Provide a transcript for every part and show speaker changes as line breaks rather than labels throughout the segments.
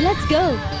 Let's go.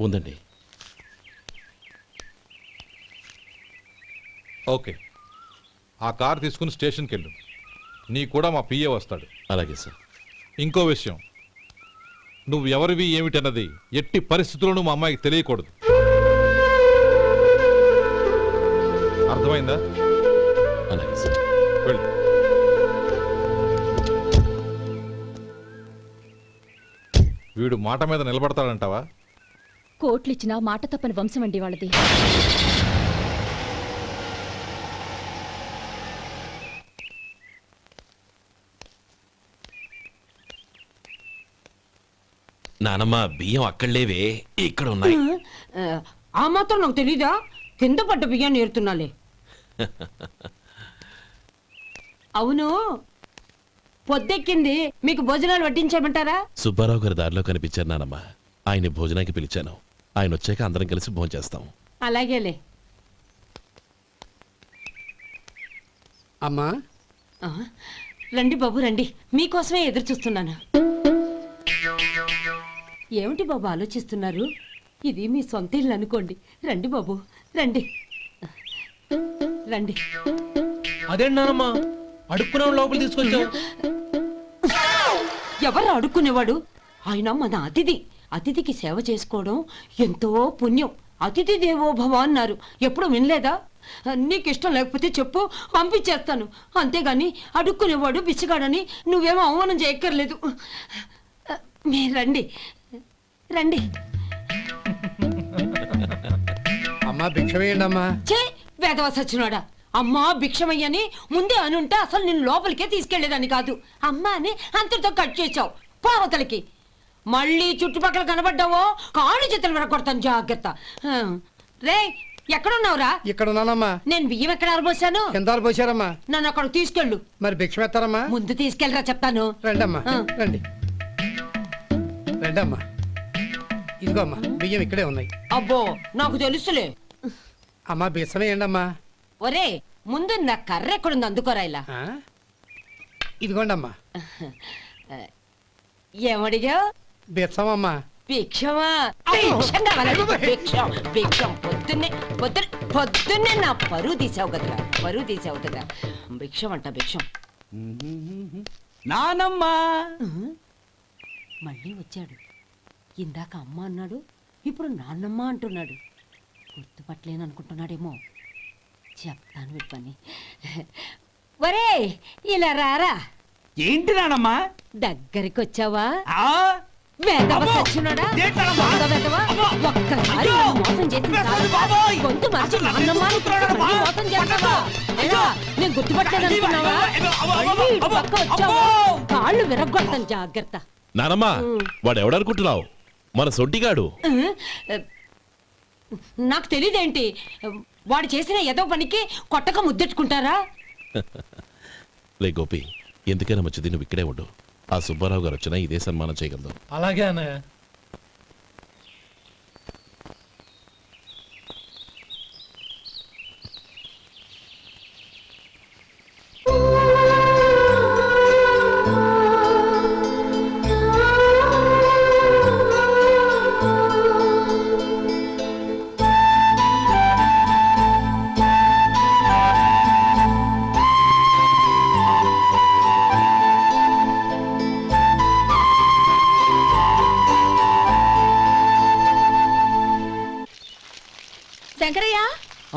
ఉందండి.
Okay. ఆ car తీసుకుని స్టేషన్కి వెళ్ళు నీ కూడా మా పిఏ వస్తాడు.
అలాగే సార్.
ఇంకో విషయం. నువ్వు ఎవరివి ఏమిటన్నది ఎట్టి పరిస్థితుల్లోనూ మా అమ్మాయికి తెలియకూడదు. అర్థమైందా?
అలాగే సార్.
వెళ్ళు. వీడు మాట మీద నిలబడతాడంటావా?
కోట్లు ఇచ్చిన మాట తప్పని వంశం అండి వాళ్ళది.
నానమ్మ బియ్యం అక్కడ లేవే ఇక్కడ ఉన్నాయి.
ఆ, ఆ మాత్రం నాకు తెలీదా? కింద పడ్డ బియ్యాన్ని ఏరుతున్నాలే అవును పొద్దెక్కింది మీకు భోజనాలు వడ్డించమంటారా?
సుబ్బారావు గారి దారిలో కనిపించారు నానమ్మ. ఆయన భోజనానికి పిలిచాను. ఆయన వచ్చాక అందరం కలిసి భోజనం చేస్తాం.
అలాగేలే.
అమ్మా.
ఆ, రండి బాబు రండి. మీకోసమే ఎదురు చూస్తున్నాను. ఏమిటి బాబు ఆలోచిస్తున్నారు? ఇది మీ సొంత ఇల్లు అనుకోండి. రండి బాబు రండి. రండి.
అదేంటమ్మా అడుక్కునే లోపల తీసుకొచ్చావు.
ఎవరు అడుక్కునేవాడు? ఆయన మన అతిథి. అతిథికి సేవ చేసుకోవడం ఎంతో పుణ్యం. అతిథి దేవో భవ అన్నారు. ఎప్పుడు వినలేదా? నీకు ఇష్టం లేకపోతే చెప్పు పంపించేస్తాను. అంతేగాని అడుక్కునేవాడు బిచ్చగాడని నువ్వేమో అవమానం చేయక్కర్లేదు. మీరు రండి. రండి.
అమ్మా భిక్ష వేయండి అమ్మా
చే వేదవ సచ్చినాడా. అమ్మా భిక్షమయ్యని ముందే అనుంటే అసలు నేను లోపలికే తీసుకెళ్ళేదని కాదు. అమ్మా అని అంతటితో కట్ చేసావు పావతలకి మళ్ళీ చుట్టుపక్కల కనబడ్డావో కాళ్ళు చేతులు విరగొడతాను జాగ్రత్త. రే ఎక్కడున్నావురా?
ఇక్కడ ఉన్నానమ్మా
నేను బియ్యం ఎక్కడ ఆరబోసాను?
ఎంత పోసారమ్మా
నన్ను అక్కడ తీసుకెళ్ళు.
మరి భిక్ష పెడతారమ్మా
ముందు తీసుకెళ్ళరా చెప్తాను.
రండమ్మా. రండి. రండమ్మా. ఇదిగో అమ్మా బియ్యం ఇక్కడే ఉన్నాయి.
అబ్బో నాకు తెలుసులే.
అమ్మా బిసం వేయండి అమ్మా
ఒరే ముందు నా కర్ర ఎక్కడుంది అందుకోరా ఇలా.
ఇదిగోండి అమ్మా
ఏమడిగా
బెచ్చమమ్మా
భిక్షమా? భిక్షం కావాలండి భిక్షం భిక్షం. పొద్దున్నే పొద్దున్న పొద్దున్నే నా పరువు తీసావు కదరా. పరువు తీసావు కదా. భిక్షం అంట భిక్షం.
నానమ్మా.
మళ్ళీ వచ్చాడు. ఇందాక అమ్మ అన్నాడు ఇప్పుడు నాన్నమ్మ అంటున్నాడు. గుర్తుపట్టలేను అనుకుంటున్నాడేమో చెప్తాను వీడి పని. ఒరే ఇలా రారా.
ఏంటి నానమ్మా?
దగ్గరికి వచ్చావా
ఆ?
వేదవ! సచ్చినోడా? ఒక్కసారి మోసం చేసింది! గొంతు మార్చి? మోసం చేస్తావా? ఎలా? నేను! పక్క వచ్చావా? కాళ్ళు విరగొడతాను జాగ్రత్త.
నానమ్మా వాడు ఎవడనుకుంటున్నావు మన సొంటిగాడు.
నాకు తెలియదేంటి వాడు చేసిన ఏదో పనికి కొట్టక ముద్దెట్టుకుంటారా?
లే గోపి ఎందుకైనా మంచిది నువ్వు ఇక్కడే ఉండు. ఆ సుబ్బారావు గారు వచ్చినా ఇదే సన్మానం చేయగలదు
అలాగే అన్నయ్య.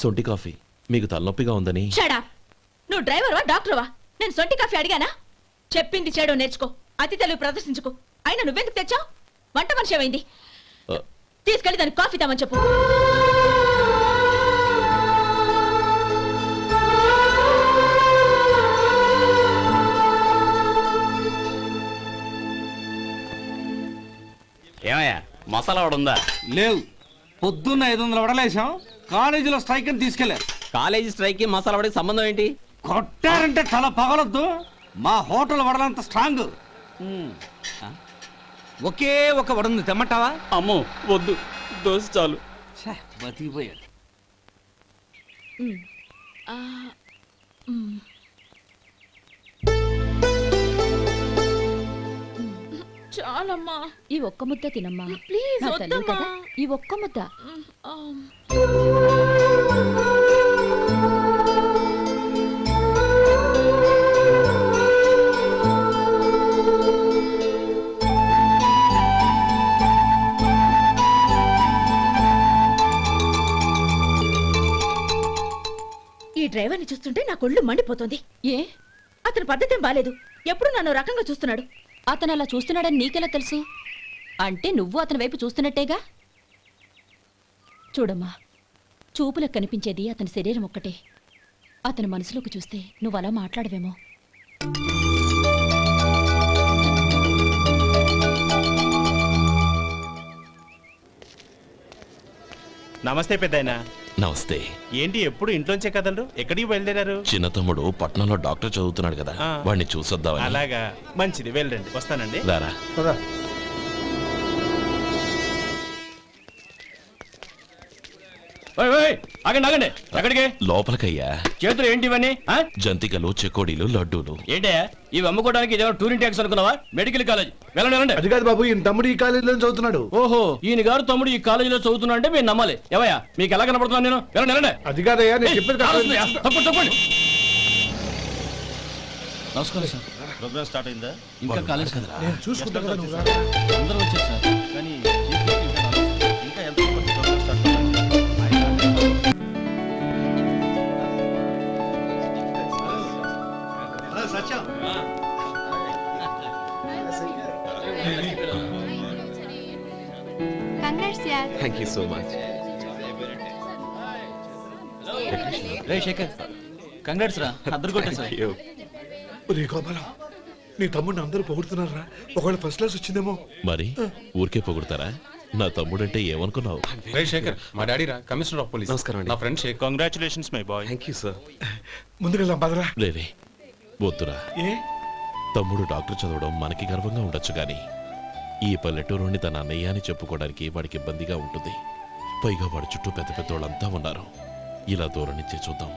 సొంటి కాఫీ. మీకు తలనొప్పిగా ఉందని.
షడా నువ్వు డ్రైవర్వా డాక్టర్వా? నేను సొంటి కాఫీ అడిగానా? చెప్పింది చేయడం నేర్చుకో. అతి తెలివి ప్రదర్శించుకో. అయినా నువ్వెందుకు తెచ్చావు? వంట మనిషి ఏమైంది? తీసుకెళ్ళి దానికి కాఫీ తామని చెప్పు.
ఏమయ్యా మసాలా వాడు ఉందా?
లేవు. పొద్దున్న ఐదు వందల వడలేసాం. కాలేజీలో స్ట్రైక్ అని తీసుకెళ్ళారు
కాలేజీ స్ట్రైక్కి మసాలా వాడికి సంబంధం ఏంటి?
కొట్టారంటే తల పగలొద్దు. మా హోటల్ వడలంత స్ట్రాంగ్. ఒకే ఒక వడుంది తెమ్మంటావా?
అమ్మో వద్దు. దోశ చాలు.
ఛే, బతికిపోయాడు.
చాలమ్మా.
ఈ ఒక్క ముద్ద తినమ్మా.
ప్లీజ్
నా తల్లి
వద్దమ్మా.
కదా ఈ ఒక్క ముద్ద.
ఈ డ్రైవర్ని చూస్తుంటే నా కొళ్ళు మండిపోతుంది.
ఏ?
అతని పద్ధతి బాలేదు. ఎప్పుడు నన్ను రకంగా చూస్తున్నాడు.
అతను అలా చూస్తున్నాడని నీకెలా తెలుసు? అంటే నువ్వు అతని వైపు చూస్తున్నట్టేగా? చూడమ్మా. చూపులకు కనిపించేది అతని శరీరం ఒక్కటే. అతని మనసులోకి చూస్తే నువ్వు అలా మాట్లాడవేమో.
నమస్తే పెద్దాయన.
నమస్తే.
ఏంటి ఎప్పుడు ఇంట్లోంచే కదలరు? ఎక్కడికి బయలుదేరారు?
చిన్న తమ్ముడు పట్నంలో డాక్టర్ చదువుతున్నాడు కదా. వాడిని చూసొద్దామని.
అలాగా. మంచిది. వెళ్ళండి. వస్తానండి.
రారా.
ఓయ్, ఓయ్, ఆగండి ఆగండి. ఎక్కడికి?
లోపలికయ్యా.
చేతులు ఏంటి ఇవన్నీ ఆ?
జంతికలు చెకోడీలు లడ్డూలు.
ఏంటే ఇవి అమ్ముకోవడానికి ఇదేమో టూరింగ్ ట్యాక్స్ అనుకున్నావా? Medical college. వెళ్ళండి వెళ్ళండి.
అది కాదు బాబు ఈయన తమ్ముడు ఈ కాలేజీలో చదువుతున్నాడు.
ఓహో ఈయన గారు తమ్ముడు ఈ కాలేజీలో చదువుతున్నా అంటే మీరు నమ్మాలి. ఏవయ్యా మీకు ఎలా కనపడుతున్నాను నేను? వెళ్ళండి వెళ్ళండి.
అది కాదయ్యా నేను
ఏయ్,
చెప్పేది కాదు.
తప్పండి తప్పండి
నమస్కారం సార్. ప్రోగ్రామ్ స్టార్ట్ అయిందా?
ఇంకా కాలేజ్ కదా
చూసుకుంటా కదా నువ్వు రా.
అందరూ వచ్చారు సార్.
కానీ
థ్యాంక్ యూ సో మచ్
రే శేఖర్ కంగ్రాట్స్ రా. అద్దరు కొట్టేసారు
ఒరే గోపాలం నీ తమ్ముడిని అందరూ పొగుడుతున్నారా ఒకవేళ ఫస్ట్ క్లాస్ వచ్చిందేమో.
మరి ఊరికే పొగుడతారా? నా తమ్ముడంటే ఏమనుకున్నావు?
రే శేఖర్ మా డాడీ రా కమిషనర్ ఆఫ్ పోలీస్.
నమస్కారం అండి.
నా friend Shekhar.
Congratulations my boy
thank you sir
ముందుకెళ్దాం పదరా.
లేదే వద్దురా.
ఏ?
తమ్ముడు డాక్టర్ చదవడం మనకి గర్వంగా ఉండొచ్చు కానీ ఈ పల్లెటూరుని తన అన్నయ్య అని చెప్పుకోవడానికి వాడికి ఇబ్బందిగా ఉంటుంది. పైగా వాడి చుట్టూ పెద్ద పెద్దోళ్ళంతా ఉన్నారు. ఇలా దూరం నుంచి చూద్దాం.